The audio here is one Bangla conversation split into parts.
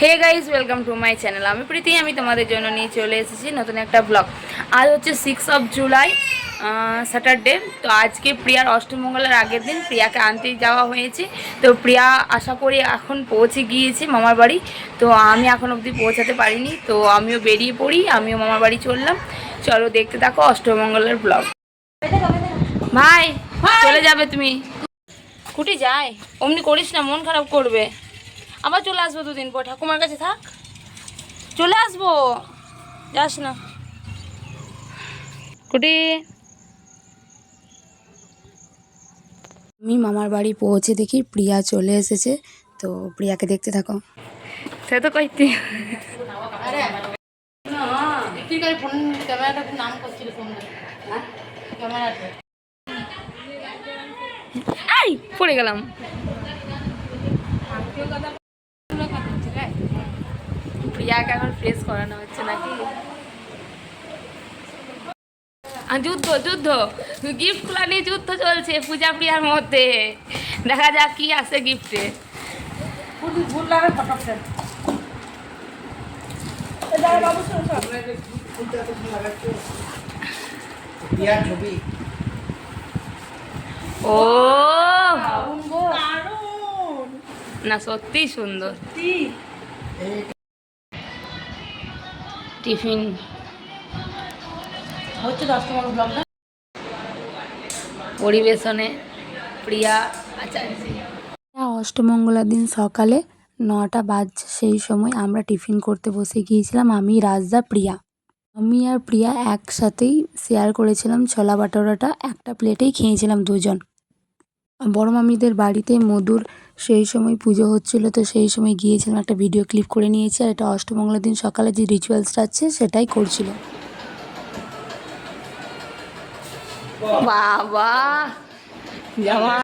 Hey guys welcome to my channel আমি প্রীতি আমি তোমাদের জন্য নিয়ে চলে এসেছি নতুন একটা ব্লগ আজ হচ্ছে সিক্স অফ জুলাই স্যাটারডে তো আজকে প্রিয়ার অষ্টমঙ্গলের আগের দিন প্রিয়াকে আনতে যাওয়া হয়েছে। তো প্রিয়া আশা করি এখন পৌঁছে গিয়েছে মামার বাড়ি। তো আমি এখন অবধি পৌঁছাতে পারিনি। তো আমিও বেরিয়ে পড়ি আমিও মামার বাড়ি চললাম। চলো দেখতে থাকো অষ্টমঙ্গলের ব্লগ ভাই চলে যাবে তুমি। কুটি যায়। অমনি করিস না মন খারাপ করবে। আবার চলে আসব দুদিন পর ঠাকুমার কাছে থাক। চলে আসব। যাস না। কুটি। আমি মামার বাড়ি পৌঁছে দেখি প্রিয়া চলে এসেছে তো প্রিয়াকে দেখতে থাকো। সে তো কইতি। তুই কাল ফোন ক্যামেরাটা একটু নাম করছিল ফোন ক্যামেরাটা আই পড়ে গেলাম প্রিয়াকে এখন ফ্রেশ করানো হচ্ছে নাকি? যুদ্ধ যুদ্ধ। গিফট খোলা নিয়ে যুদ্ধ চলছে পূজা প্রিয়ার মধ্যে। দেখা যাক কি আসে গিফটে ও! না সত্যি? সুন্দর টিফিন। হচ্ছে দশ নম্বর ব্লগটা পরিবেশনে প্রিয়া। আচার্য অষ্টমঙ্গলার দিন সকালে নটা বাজছে সেই সময় আমরা টিফিন করতে বসে গিয়েছিলাম আমি রাজদা প্রিয়া। আমি আর প্রিয়া একসাথেই শেয়ার করেছিলাম ছোলা বাটোরাটা একটা প্লেটেই খেয়েছিলাম দুজন। বড় মামিদের বাড়িতে মধুর সেই সময় পুজো হচ্ছিল তো সেই সময় গিয়েছিলাম একটা ভিডিও ক্লিপ করে নিয়েছি আর এটা অষ্টমঙ্গলার দিন সকালে যে রিচুয়ালসটা আছে সেটাই করছিল। বাবা! জামা।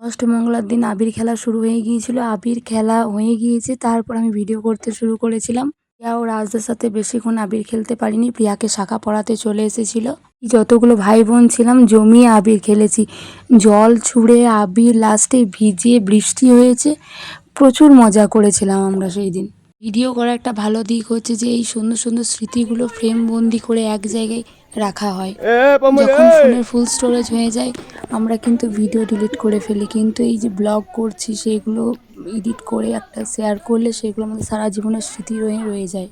অষ্টমঙ্গলার দিন আবির খেলা শুরু হয়ে গিয়েছিল আবির খেলা হয়ে গিয়েছে তারপর আমি ভিডিও করতে শুরু করেছিলাম। প্রিয়া ও রাজদার সাথে বেশিক্ষণ আবির খেলতে পারিনি। প্রিয়াকে শাখা পড়াতে চলে এসেছিল। যতগুলো ভাই বোন ছিলাম জমিয়ে আবির খেলেছি। জল ছুঁড়ে আবির লাস্টে ভিজিয়ে বৃষ্টি হয়েছে। প্রচুর মজা করেছিলাম আমরা সেই দিন। ভিডিও করা একটা ভালো দিক হচ্ছে যে এই সুন্দর সুন্দর স্মৃতিগুলো ফ্রেম বন্দি করে এক জায়গায় রাখা হয়। যখন ফোনের ফুল স্টোরেজ হয়ে যায় আমরা কিন্তু ভিডিও ডিলিট করে ফেলি। কিন্তু এই যে ব্লগ করছি সেগুলো এডিট করে একটা শেয়ার করলে সেগুলো আমাদের সারা জীবনের স্মৃতি রয়ে রয়ে যায়।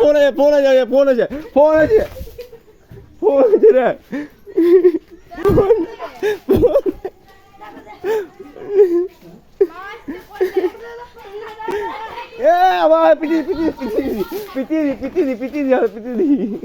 পড়ে যায় ফোন আছে পড়ে যায় ফোন আছে ফোন রে এ আবার পিটি পিটি পিটি পিটি পিটি পিটি পিটি পিটি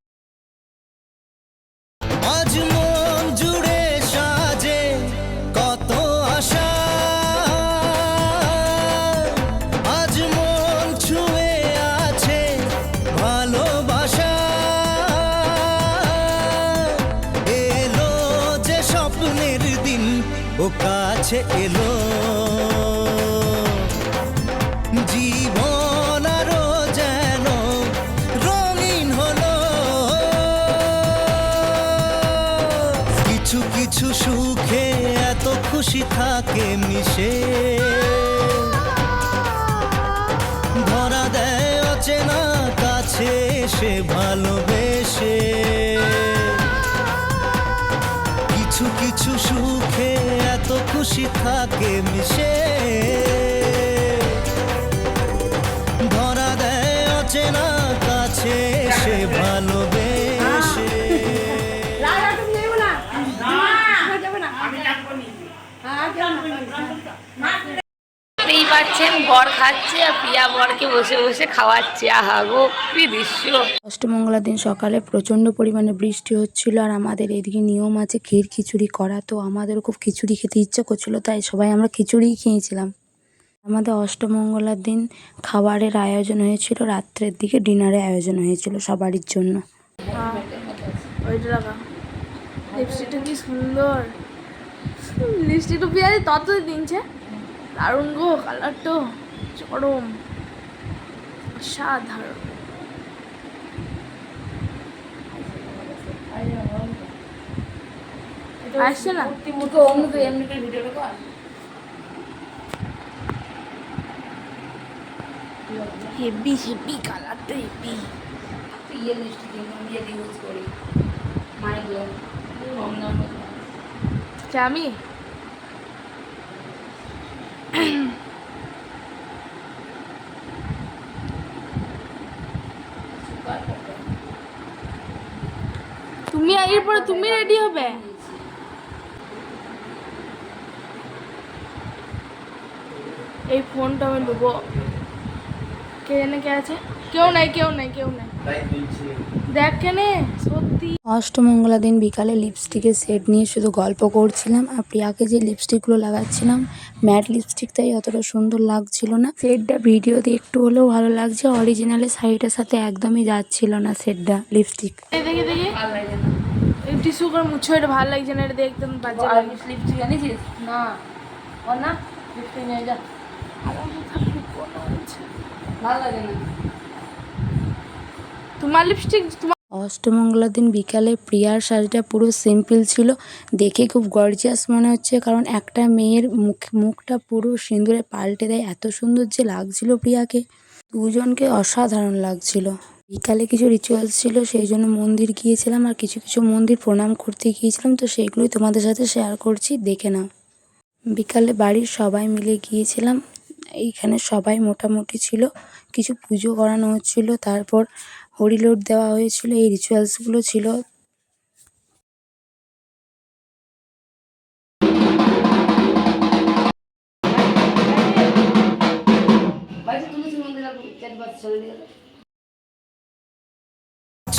ও কাছে এলো। যেন রঙিন কিছু কিছু সুখে এত খুশি থাকে মিশে। ধরা দেয় অচেনা কাছে সে ভালোবেসে। কিছু কিছু খুশি থাকে মিশে। পাচ্ছেন বর খাচ্ছে আর প্রিয়া বরকে বসে বসে খাওয়াচ্ছে। আহা গো কি দৃশ্য। অষ্টমঙ্গলার দিন সকালে প্রচণ্ড পরিমাণে বৃষ্টি হচ্ছিল আর আমাদের এদিকে নিয়ম আছে ক্ষীর খিচুড়ি করা। তো আমাদেরও খুব খিচুড়ি খেতে ইচ্ছে করছিল তাই সবাই আমরা খিচুড়িই খেয়েছিলাম। আমাদের অষ্টমঙ্গলার দিন খাবারের আয়োজন হয়েছিল রাত্রের দিকে ডিনারের আয়োজন হয়েছিল সবারই জন্য। ওইটা লাগা। লিপস্টিকটা কি সুন্দর। লিপস্টিকটা পেঁয়াজ তত দিনছে। দারুণ গো কালারটা চরম সাধারণ আসছে না? হেভি হেভি কালারটা ইয়ে লিপস্টিক ইয়ে ইউজ করি আমি তুমি এরপরে তুমি রেডি হবে? এই ফোনটা আমি নেব। কে জানে কে আছে? কেউ নাই কেউ নাই কেউ নাই। দেখ কেনে সত্যি। অষ্টমঙ্গলা দিন বিকালে লিপস্টিকের সেট নিয়ে শুধু গল্প করছিলাম আর প্রিয়াকে যে লিপস্টিকগুলো লাগাচ্ছিলাম ম্যাট লিপস্টিক তাই অতটা সুন্দর লাগছিল না। সেটটা ভিডিওতে একটু হলেও ভালো লাগছে অরিজিনালি শাড়িটার সাথে একদমই যাচ্ছিল না সেটটা লিপস্টিক দেখি দেখি। টিস্যু করে মুছো এটা ভালো লাগছে না এটা দেখতে বাজে আর লাগে লিপস্টিক জানিস না ও না লিপস্টিক নিয়ে যা ভালো লাগে না তোমার লিপস্টিক তোমার অষ্টমঙ্গলার দিন বিকালে প্রিয়ার শাড়িটা পুরো সিম্পল ছিল। দেখে খুব গর্জিয়াস মনে হচ্ছে কারণ একটা মেয়ের মুখ মুখটা পুরো সিঁদুরে পাল্টে দেয়। এত সুন্দর যে লাগছিল প্রিয়াকে। দুজনকে অসাধারণ লাগছিল। বিকালে কিছু রিচুয়ালস ছিল, সেই জন্য মন্দির গিয়েছিলাম আর কিছু কিছু মন্দির প্রণাম করতে গিয়েছিলাম, তো সেইগুলোই তোমাদের সাথে শেয়ার করছি, দেখে নাও। বিকালে বাড়ির সবাই মিলে গিয়েছিলাম, এইখানে সবাই মোটামুটি ছিল, কিছু পুজো করানো হচ্ছিল, তারপর হরিলোড দেওয়া হয়েছিল, এই রিচুয়ালসগুলো ছিল।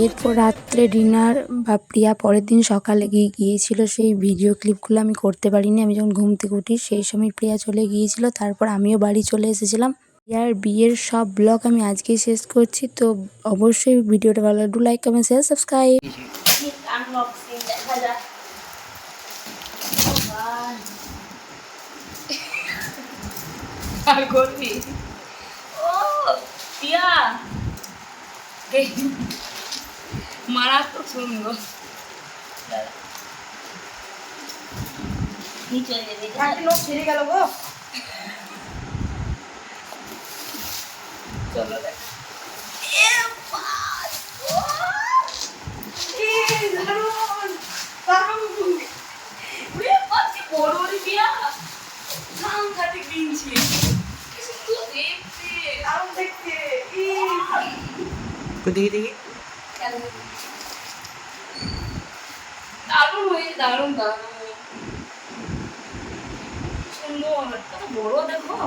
এরপর রাত্রে ডিনার বা প্রিয়া পরের দিন সকালে গিয়ে গিয়েছিল, সেই ভিডিও ক্লিপগুলো আমি করতে পারিনি। আমি যখন ঘুম থেকে উঠি, সেই সময় প্রিয়া চলে গিয়েছিল। তারপর আমিও বাড়ি চলে এসেছিলাম। প্রিয়ার বিয়ের সব ব্লগ আমি আজকেই শেষ করছি। তো অবশ্যই ভিডিওটা ভালো লাগলে লাইক কমেন্ট শেয়ার সাবস্ক্রাইব আর করবি? ও এই মারাত্মক সুন্দর যাবে ছিঁড়ে গেল গো চলো দেখ বড় বড় বিয়া সাংঘাতিক কিনছি কি সুন্দর দেখতে দারুণ দেখতে দেখি দেখি দারুণ হয়েছে দারুণ দারুণ সুন্দর কত বড় দেখো